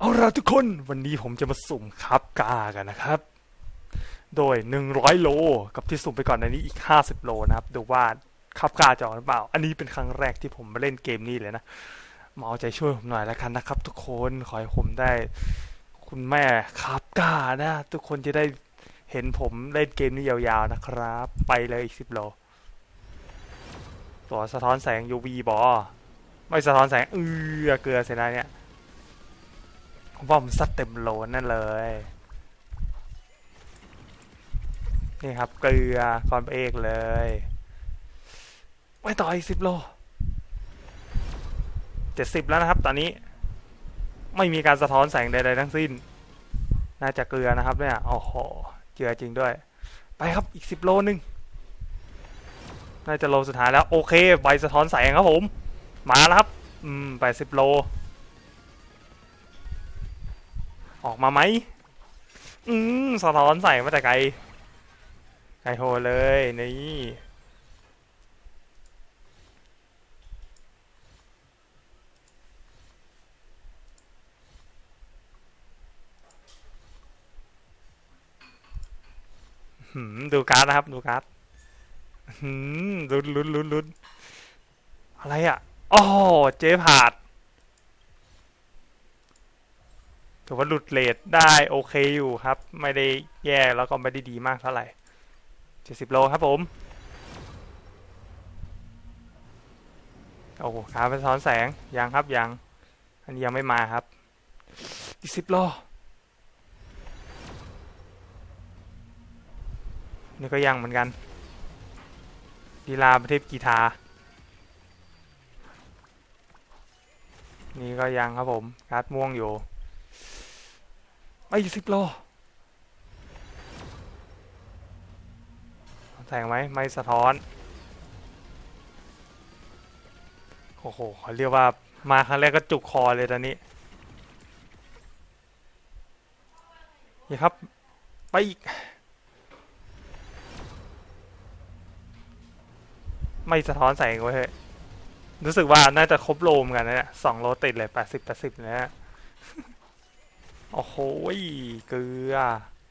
เอาละทุกคนวันนี้ผมจะมาสุ่มคับกากันนะครับ โดย 100 โล กับที่สุ่มไปก่อนในนี้อีก 50 โลนะครับ ดูว่าคับกาจะออกหรือเปล่า อันนี้เป็นครั้งแรกที่ผมมาเล่นเกมนี้เลยนะมาเอาใจช่วยผมหน่อยแล้วกันนะครับ ทุกคนขอให้ผมได้ คุณแม่คับกานะ ทุกคนจะได้เห็นผมเล่นเกมนี้ยาวๆนะครับ ไปเลยอีก 10 โล ตัวสะท้อนแสง UV บอไม่สะท้อนแสงเออเกลือเสียดาเนี่ย ผมว่าผมซัดเต็มโหลนั่นเลย นี่ครับ เกลือก่อนเอกเลยไม่ต่ออีกสิบโลเจ็ดสิบแล้วนะครับ ตอนนี้ ไม่มีการสะท้อนแสงใด ๆ ทั้งสิ้น น่าจะเกลือนะครับ เนี่ยโอ้โหเจือจริงด้วย ไปครับอีกสิบโลนึงน่าจะโลสุดท้ายแล้ว โอเคใบสะท้อนแสงครับผม มาแล้วครับ อืมไปสิบโล ออกมาไหมอืมสะท้อนใส่มาแต่ไกล ไกลโหเลยนี่ดูการ์ดนะครับ ดูการ์ดลุ้นลุ้นลุ้นลุ้นอะไรอะอ๋อเจ๊ผาด ถือว่าหลุดเลทได้โอเคอยู่ครับ ไม่ได้แย่แล้วก็ไม่ได้ดีมากเท่าไหร่เจ็ดสิบโลครับผม โอ้โหขาไปซ้อนแสง ยังครับยัง อันนี้ยังไม่มาครับอีกสิบโลนี่ก็ยังเหมือนกันดีลาประเทศกีทานี่ก็ยังครับผมการ์ดม่วงอยู่ ไปสิบโลแสงไหมไม่สะท้อน โอ้โหเขาเรียกว่ามาครั้งแรกก็จุกคอเลยตอนนี้นี่ครับ ไปอีก ไม่สะท้อนแสงเว้ยเฮ้ยรู้สึกว่าน่าจะครบโลมกันนะเนี่ยสองโลติดเลยแปดสิบแปดสิบนะฮะ โอ้โหเกลือ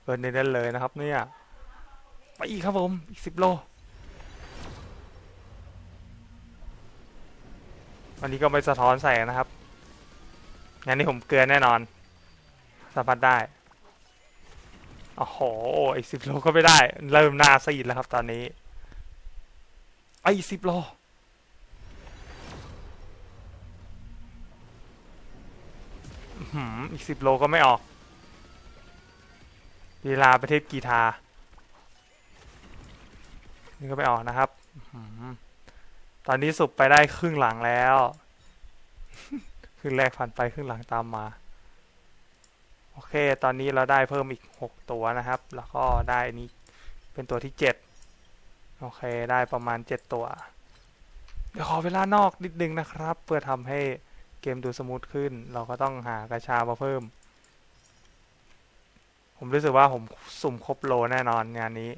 เกินในนั้นเลยนะครับ เนี่ย ไปอีกครับผมอีกสิบโลวันนี้ก็ไม่สะท้อนแสงนะครับงั้นนี่ผมเกลือแน่นอนสัมผัสได้โอ้โหอีกสิบโลก็ไม่ได้ เริ่มหน้าซีดแล้วครับตอนนี้ไอ้สิบโล หืม อีกสิบโลก็ไม่ออกลีลาประเทศกีทา นี่ก็ไม่ออกนะครับ ตอนนี้สุบไปได้ครึ่งหลังแล้ว ครึ่งแรกผ่านไปครึ่งหลังตามมา โอเค ตอนนี้เราได้เพิ่มอีกหกตัวนะครับ แล้วก็ได้นี้เป็นตัวที่เจ็ดโอเค ได้ประมาณเจ็ดตัว เดี๋ยวขอเวลานอกนิดนึงนะครับ เพื่อทำให้ มดูสมูทขึ้น เราก็ต้องหากระชามาเพิ่ม ผมรู้สึกว่าผมสุ่มครบโลแน่นอนงานนี้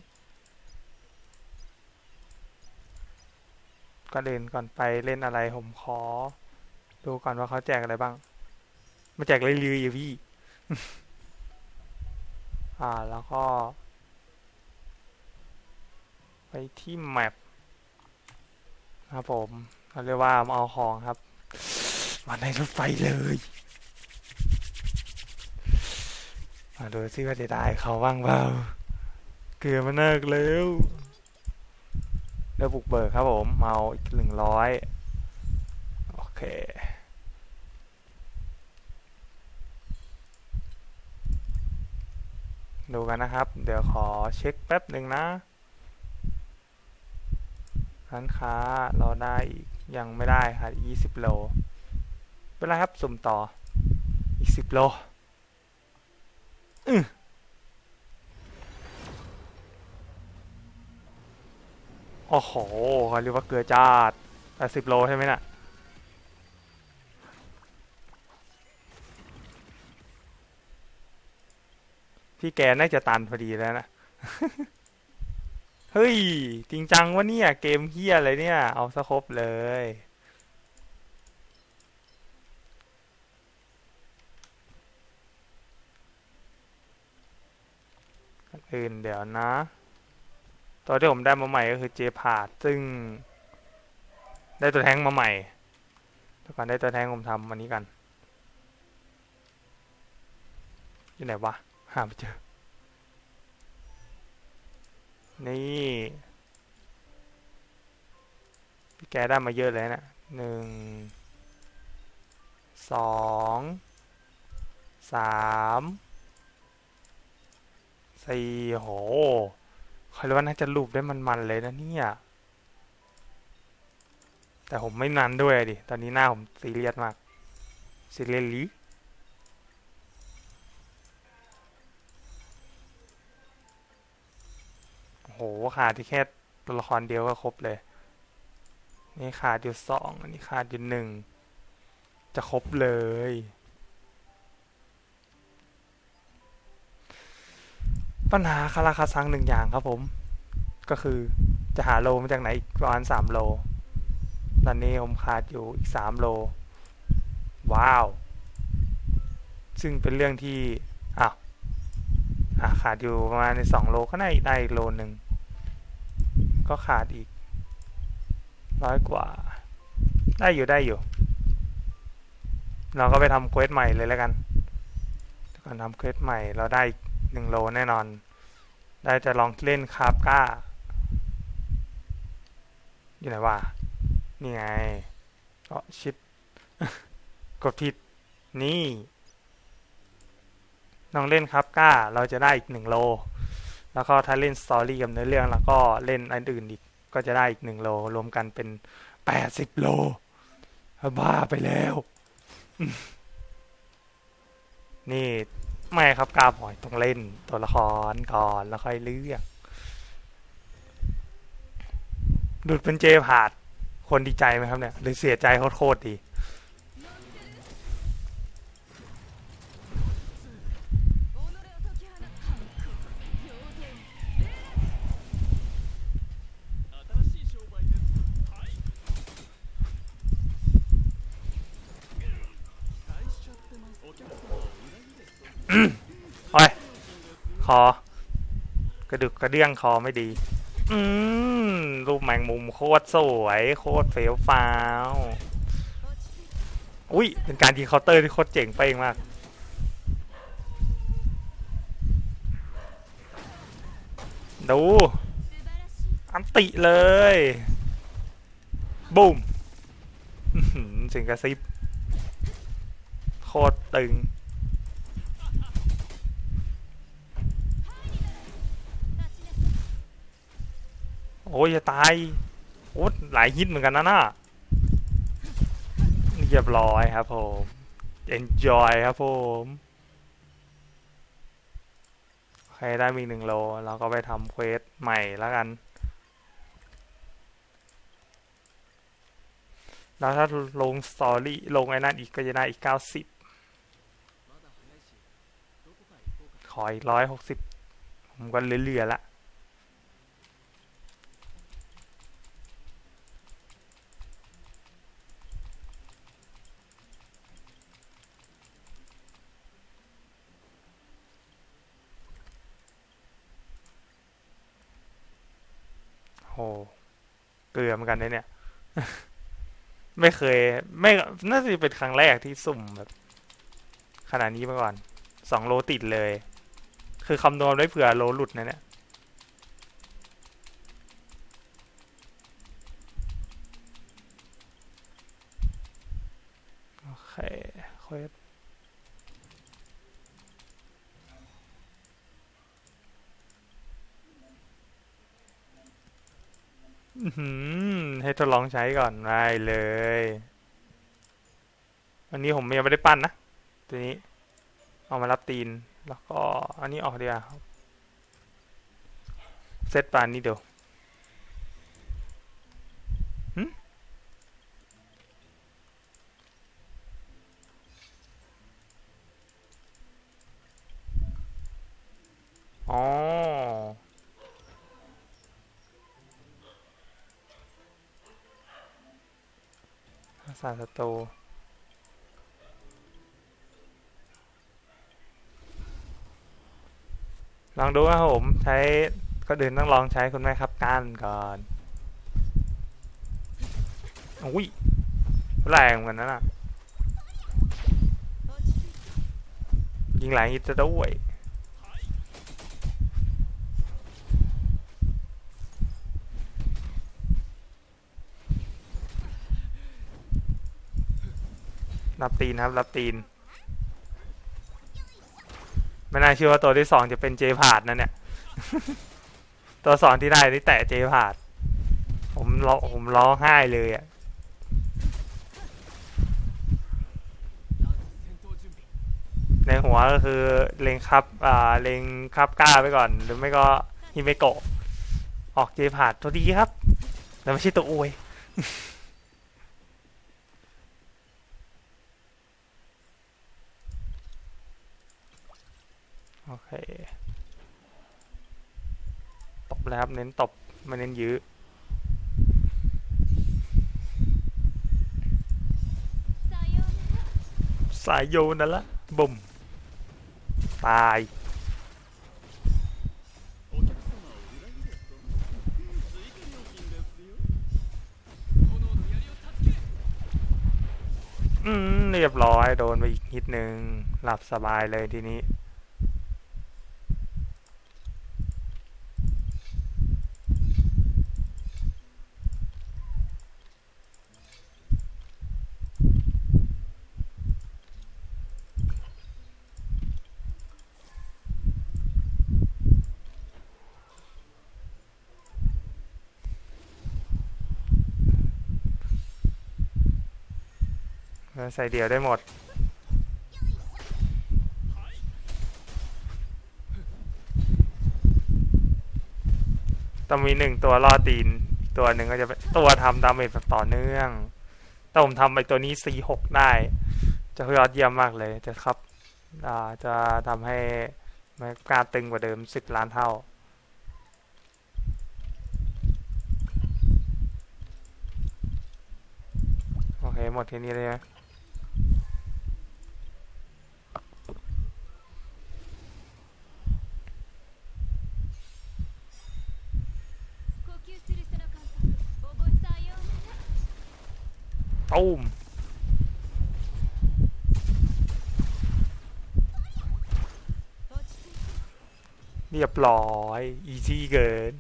ก็เดินก่อนไปเล่นอะไรผมขอ ดูก่อนว่าเขาแจกอะไรบ้างมาแจกเลยลือๆพี่ อ่าแล้วก็ ไปที่แมปครับผมเขาเรียกว่าเอาของครับ มาในรถไฟเลย มาดูซิว่าจะได้เขาบ้างเปล่า เกลือมาเนิกเร็วเร็วบุกเบิกครับผม เมาอีกหนึ่งร้อยโอเคดูกันนะครับ เดี๋ยวขอเช็คแป๊บหนึ่งนะ ร้านค้าเราได้อีกยังไม่ได้ค่ะยี่สิบโล เป็นไรครับ สุ่มต่อ อีกสิบโลอือโอ้โหเขาเรียกว่าเกลือจาดแปดสิบโลใช่ไหมน่ะ พี่แกน่าจะตันพอดีแล้วนะ เฮ้ย จริงจังวะเนี่ย เกมเฮียอะไรเนี่ย เอาซะครบเลย อื่นเดี๋ยวนะ ตัวที่ผมได้มาใหม่ก็คือเจพาดซึ่ง ได้ตัวแท้งมาใหม่เดี๋ยวก่อนได้ตัวแท้งผมทำอันนี้กันอยู่ไหนวะหาไม่เจอ นี่พี่แกได้มาเยอะเลยนะหนึ่ง สอง สาม สี่โหใครรู้ว่าน่าจะลูบได้มันๆเลยนะเนี่ย แต่ผมไม่นันด้วยดิ ตอนนี้หน้าผมซีเรียสมาก ซีเรียสลีโหขาดที่แค่ตัวละครเดียวก็ครบเลย นี่ขาดอยู่สองอันนี้ขาดอยู่หนึ่ง จะครบเลย ปัญหาคาราคาซังหนึ่งอย่างครับผม ก็คือจะหาโลมาจากไหนอีกประมาณสามโล ตอนนี้ผมขาดอยู่อีกสามโล ว้าว ซึ่งเป็นเรื่องที่อ้าวขาดอยู่ประมาณในสองโลก็ได้ได้อีกโลหนึ่งก็ขาดอีกร้อยกว่า ได้อยู่ได้อยู่ เราก็ไปทำเควสใหม่เลยแล้วกันก่อนทำเควสใหม่เราได้ หนึ่งโลแน่นอน ได้จะลองเล่นคาบก้า อยู่ไหนวะ นี่ไงเออชิดกดผิด นี่ลองเล่นครับก้า เราจะได้อีกหนึ่งโล แล้วก็ถ้าเล่นสตอรี่กับเนื้อเรื่อง แล้วก็เล่นอันอื่นอีก ก็จะได้อีกหนึ่งโล รวมกันเป็นแปดสิบโล บ้าไปแล้ว นี่ ไม่ครับกาบอยต้องเล่นตัวละครก่อนแล้วค่อยเลือกดูดเป็นเจผาดคนดีใจไหมครับเนี่ยหรือเสียใจโคตรๆดี โอ้ยคอกระดึกกระเดื่องคอไม่ดี อืมรูปแมงมุมโคตรสวย โคตรเฟี้ยวฟ้าวอุ้ยเป็นการยิงเคาน์เตอร์ที่โคตรเจ๋งไปเองมากดูอันติเลยบูมเสิงกระซิบโคตรตึง โอ้ยจะตาย โอ้หลายฮิตเหมือนกันนะน่ะเรียบร้อยครับผม enjoy ครับผมใครได้มีหนึ่งโล เราก็ไปทำเควสใหม่แล้วกัน แล้วถ้าลงสตอรี่ลงไอ้นั่นอีกก็จะได้อีกเก้าสิบขออีกร้อยหกสิบผมก็เหลือๆละ โห เก ลือเหมือนกันนะเนี่ย ไม่เคย ไม่น่าจะเป็นครั้งแรกที่สุ่มแบบ ขนาดนี้มาก่อนสองโลติดเลย คือคำนวณไว้เผื่อโลหลุดนะเนี่ยโอเคเควสอื้อ ให้ทดลองใช้ก่อนได้เลยวันนี้ผมยังไม่ได้ปั้นนะตัวนี้ เอามารับตีน แล้วก็อันนี้ออกเดียวเซตปานนี้เดี๋ยวหึอ๋อาศัตรูลองดูครับผมใช้ก็เดินต้องลองใช้คุณแม่ครับการก่อนอุ้ยแรงเหมือนกันนะน่ะยิงหลายฮิตจะด้วย รับตีนครับ รับตีน ไม่น่าเชื่อว่าตัวที่สองจะเป็นเจพาดนะเนี่ย ตัวสองที่ได้นี่แตะเจพาด ผมร้องผมร้องไห้เลยอะในหัวก็คือเลงครับ อ่า เลงครับกล้าไปก่อน หรือไม่ก็ฮิเมโกะ ออกเจพาดตัวดีครับ แต่ไม่ใช่ตัวอวย โอเค ตบแล้วครับ เน้นตบ ไม่เน้นยื้อสายโยนนั่นละบุ่ม ตาย อืม เรียบร้อย โดนไปอีกนิดนึง หลับสบายเลยทีนี้ ใส่เดี่ยวได้หมด ต้องมีหนึ่งตัวล่อตีน ตัวหนึ่งก็จะเป็นตัวทำดาเมจแบบต่อเนื่องแต่ผมทำไปตัวนี้ C6 ได้ จะยอดเยี่ยมมากเลยจะครับจะทำให้การตึงกว่าเดิม 10 ล้านเท่าโอเค หมดทีนี้เลยนะ ตูมเรียบร้อย อีซี่เกิน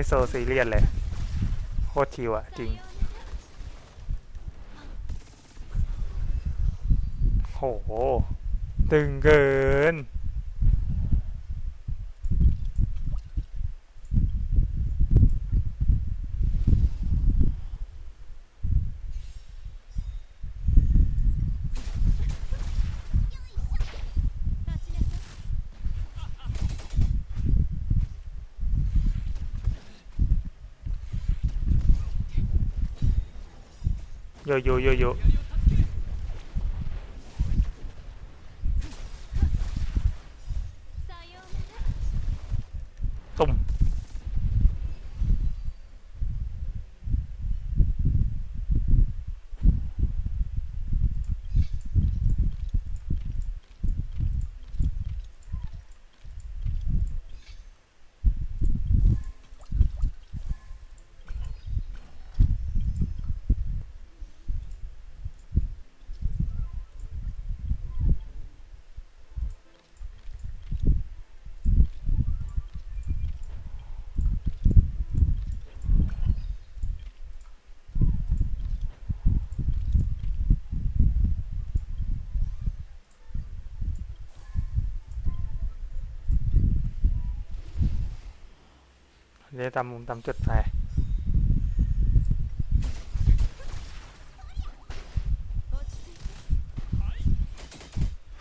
ไม่โซซีเรียสเลย โคตรชิวอะจริง โห ตึงเกิน โยโยโย เดี๋ยวตามมุมตามจุดไป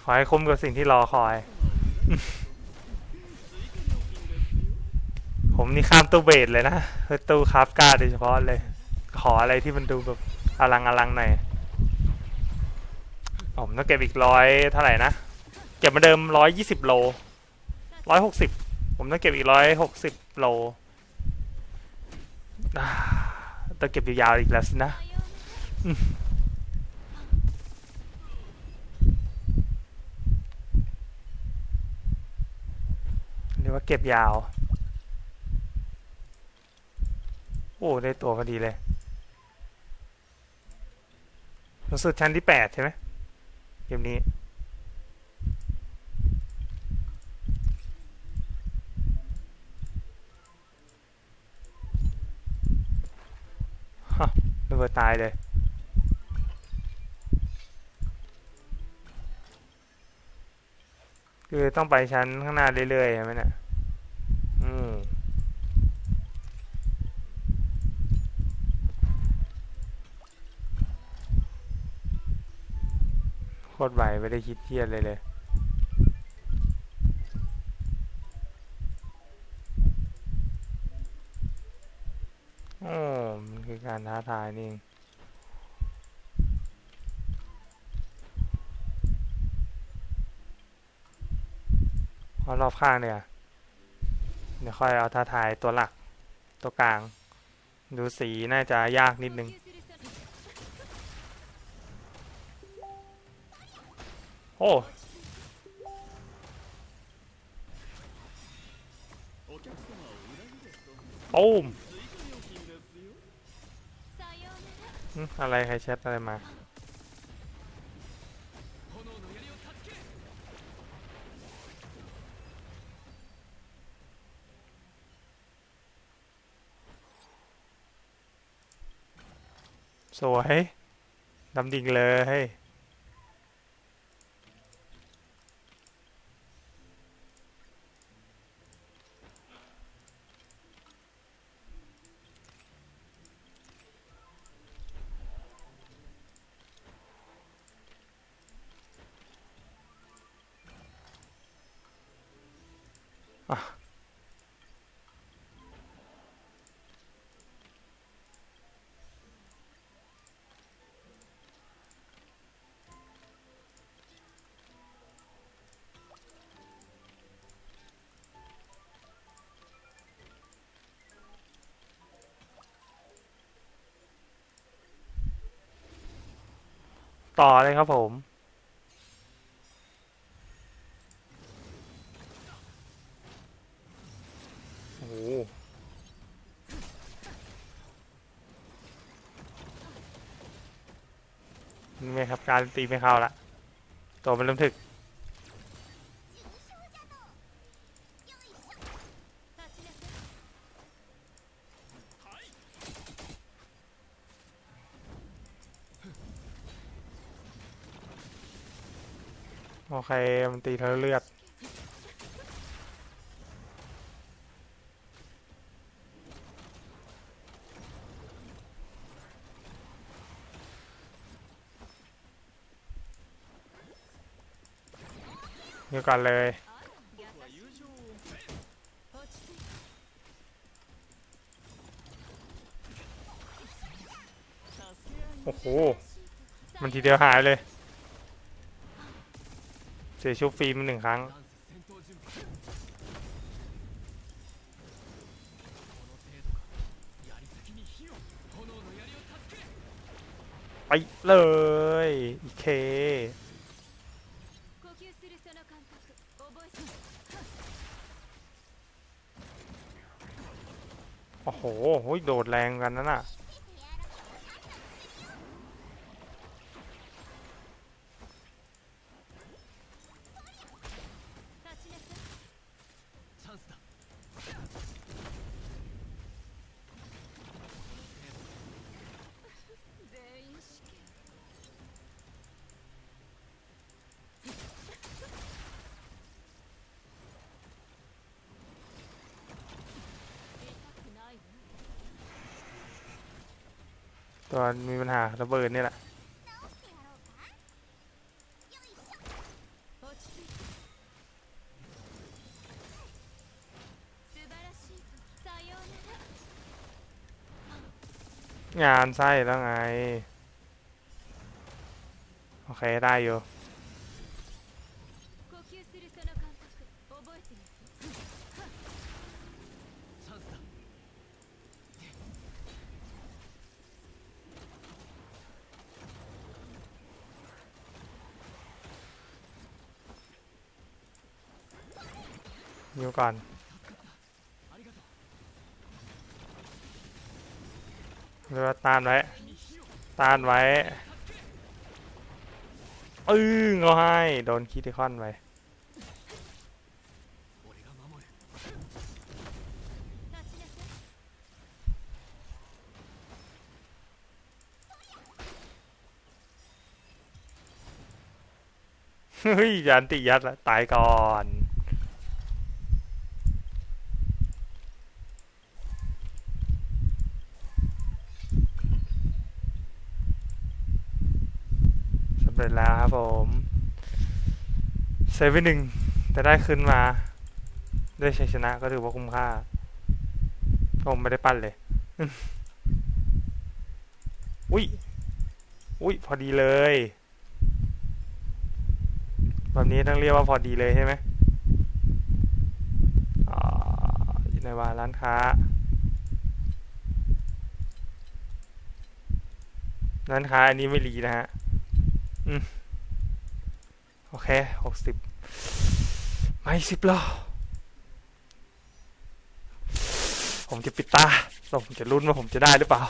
ขอให้คุ้มกับสิ่งที่รอคอย ผมนี่ข้ามตู้เบดเลยนะตู้คราฟก้าโดยเฉพาะเลย ขออะไรที่มันดูแบบอลังอลังหน่อยผมต้องเก็บอีกร้อยเท่าไหร่นะ เก็บมาเดิมร้อยยี่สิบโลร้อยหกสิบผมต้องเก็บอีกร้อยหกสิบโล ต้องเก็บยาวอีกแล้วสินะเรียกว่าเก็บยาว โอ้ได้ตัวพอดีเลยหนัสุดชั้นที่แปดใช่ไหมเกมนี้ ระเบิดตายเลย คือต้องไปชั้นข้างหน้าเรื่อยๆใช่ไหมเนี่ยอืมโคตรไหวไม่ได้คิดเครียดเลยเลย โอ้มันคือ การท้าทายนี่เองเอรอบข้างเนี่ย เดี๋ยวค่อยเอาท้าทายตัวหลักตัวกลาง ดูสีน่าจะยากนิดนึง โอ้โอ้ อะไรใครแชทอะไรมา สวยดำดิ่งเลย ต่อเลยครับผม โอ้โหนี่ไหมครับ การตีไม่เข้าละ ตัวมันเริ่มถึก ใครมันตีเธอเลือดเดี๋ยวก่อนเลยโอ้โห มันทีเดียวหายเลย เสียชุบฟรีมาหนึ่งครั้ง ไปเลย อีเคโอ้โหโดดแรงกันนะน่ะ มีปัญหาระเบิดนี่แหละงานใช่แล้วไง โอเค ได้อยูู่ก่อน เรือตานไว้ ตานไว้ อึ้งเขาให้ โดนคิติคอนไปเฮ้ยยันติยัดละตายก่อน เร็จแล้วครับผมเซฟหนึ่งแต่ได้ขึ้นมา ด้วยชัยชนะก็ถือว่าคุ้มค่า ผมไม่ได้ปั้นเลย อุ้ย อุ้ยพอดีเลย แบบนี้ต้องเรียกว่าพอดีเลยใช่ไหมอ่าอยู่ในวาร้านค้า ร้านค้าอันนี้ไม่รีนะฮะ โอเคหกสิบไม่สิบหรอผมจะปิดตาแล้วผมจะลุ้นว่าผมจะได้หรือเปล่า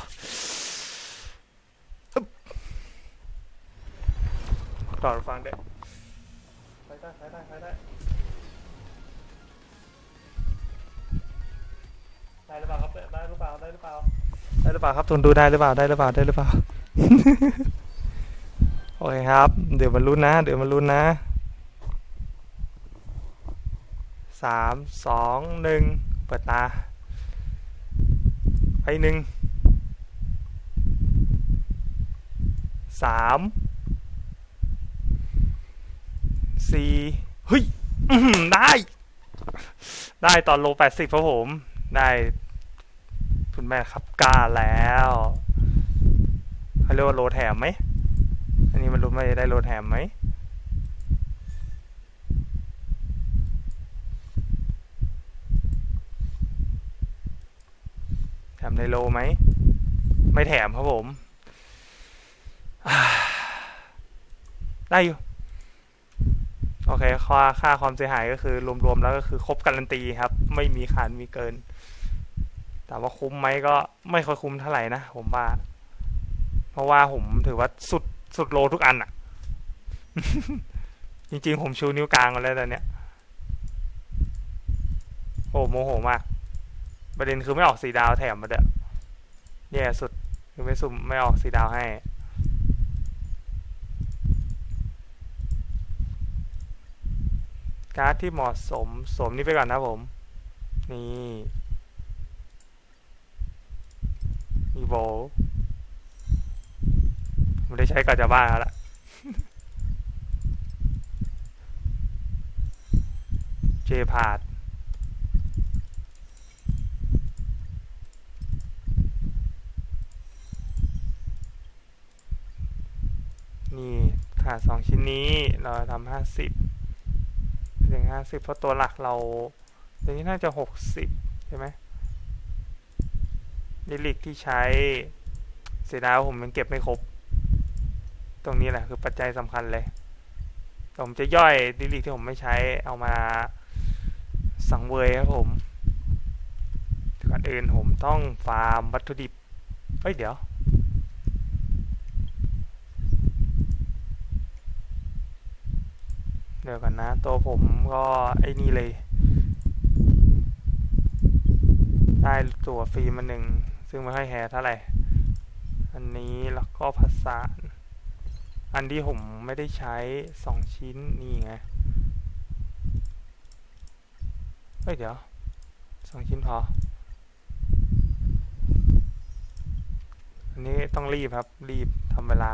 อึ๊บต่อฟังเด้ไปได้ไปได้ไปได้ได้หรือเปล่าครับได้หรือเปล่าได้หรือเปล่าได้หรือเปล่าครับทุนดูได้หรือเปล่าได้หรือเปล่าได้หรือเปล่า โอเคครับ เดี๋ยวมาลุ้นนะ เดี๋ยวมาลุ้นนะสามสองหนึ่งเปิดตา ไปหนึ่งสามสี่เฮ้ยได้ ได้ตอนโลแปดสิบครับผม ได้ คุณแม่ครับกล้าแล้วเขาเรียกว่าโลแถมไหม นนี้มันรู้ไหมได้โลแถมไหมแถมในโลไหม ไม่แถมครับผม ได้อยู่ โอเค ค่าค่าความเสียหายก็คือ รวม ๆ แล้วก็คือ ครบการันตีครับ ไม่มีขาดมีเกิน แต่ว่าคุ้มไหมก็ไม่ค่อยคุ้มเท่าไหร่นะ ผมว่า เพราะว่าผมถือว่าสุด สุดโลทุกอันอะจริงๆ ผมชูนิ้วกลางมาแล้วตอนเนี้ยโอ้โมโหมาก ประเด็นคือไม่ออกสีดาวแถมมาเด้อแย่สุดคือไม่สุ่มไม่ออกสีดาวให้ การ์ดที่เหมาะสมสมนี่ไปก่อนนะผม นี่มีโบ ได้ใช้ก่อนจะบ้าแล้วล่ะเจพาดนี่ขาดสองชิ้นนี้เราทำห้าสิบถึงห้าสิบเพราะตัวหลักเราตัวนี้น่าจะหกสิบใช่ไหมลิลิกที่ใช้เสียดายว่าผมยังเก็บไม่ครบ ตรงนี้แหละคือปัจจัยสำคัญเลยผมจะย่อยลิลิกที่ผมไม่ใช้เอามาสังเวยครับผมก่อนอื่นผมต้องฟาร์มวัตถุดิบ เฮ้ย เดี๋ยว เดี๋ยวกันนะ ตัวผมก็ไอ้นี่เลย ได้ตัวฟรีมาหนึ่ง ซึ่งไม่ค่อยแฮร์เท่าไหร่ อันนี้แล้วก็ภาษาน อันที่ผมไม่ได้ใช้สองชิ้นนี่ไง เฮ้ยเดี๋ยวสองชิ้นพอ อันนี้ต้องรีบครับ รีบทำเวลา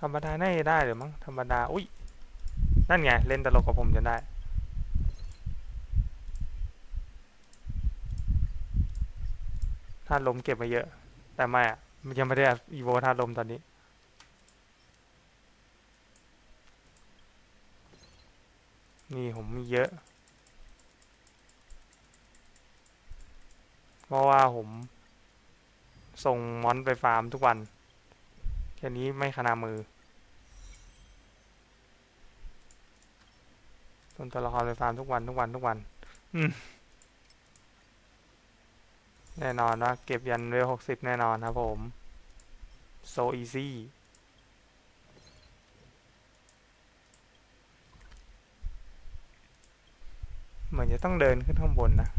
ธรรมดาน่ได้หรือมั้งธรรมดา อุ้ยนั่นไง เล่นตลกกับผมจนได้ ธาตุลมเก็บมาเยอะ แต่ไม่อะยังไม่ได้อีโวธาตุลมตอนนี้ นี่ผมมีเยอะ เพราะว่าผม ส่งมอนไปฟาร์มทุกวันแค่นี้ไม่ขนามือส่งตัวละครไปฟาร์มทุกวันทุกวันทุกวัน อืม แน่นอนว่าเก็บยันเวลหกสิบแน่นอนครับผม so easy เหมือนจะต้องเดินขึ้นข้างบนนะ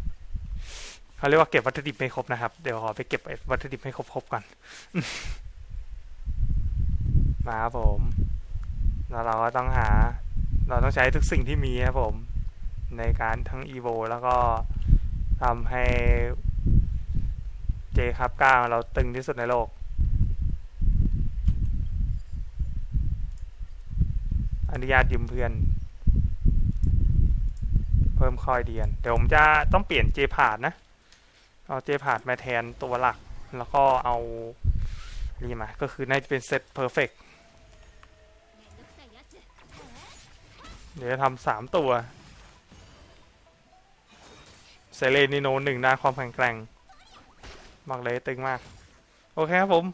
เขาเรียกว่าเก็บวัตถุดิบไม่ครบนะครับ เดี๋ยวขอไปเก็บวัตถุดิบให้ครบๆก่อน มาครับผม แล้วเราก็ต้องหา เราต้องใช้ทุกสิ่งที่มีครับผม ในการทั้ง EVO แล้วก็ทำให้ เจครับก้าเราตึงที่สุดในโลก อนุญาตยืมเพื่อน เพิ่มคอยเดียน เดี๋ยวผมจะต้องเปลี่ยนเจพาดนะ เอาเจพาดมาแทนตัวหลัก แล้วก็เอานี่มา ก็คือน่าจะเป็นเซตเพอร์เฟกเดี๋ยวทำสามตัว เซเลนิโนหนึ่งด้านความแข็งแกร่ง มากเลยตึงมาก โอเคครับผม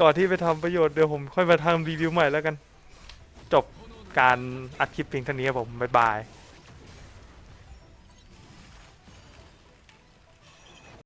ก่อนที่ไปทำประโยชน์เดี๋ยวผมค่อยมาทำรีวิวใหม่แล้วกัน จบการอัดคลิปเพียงเท่านี้ครับผม บ๊ายบาย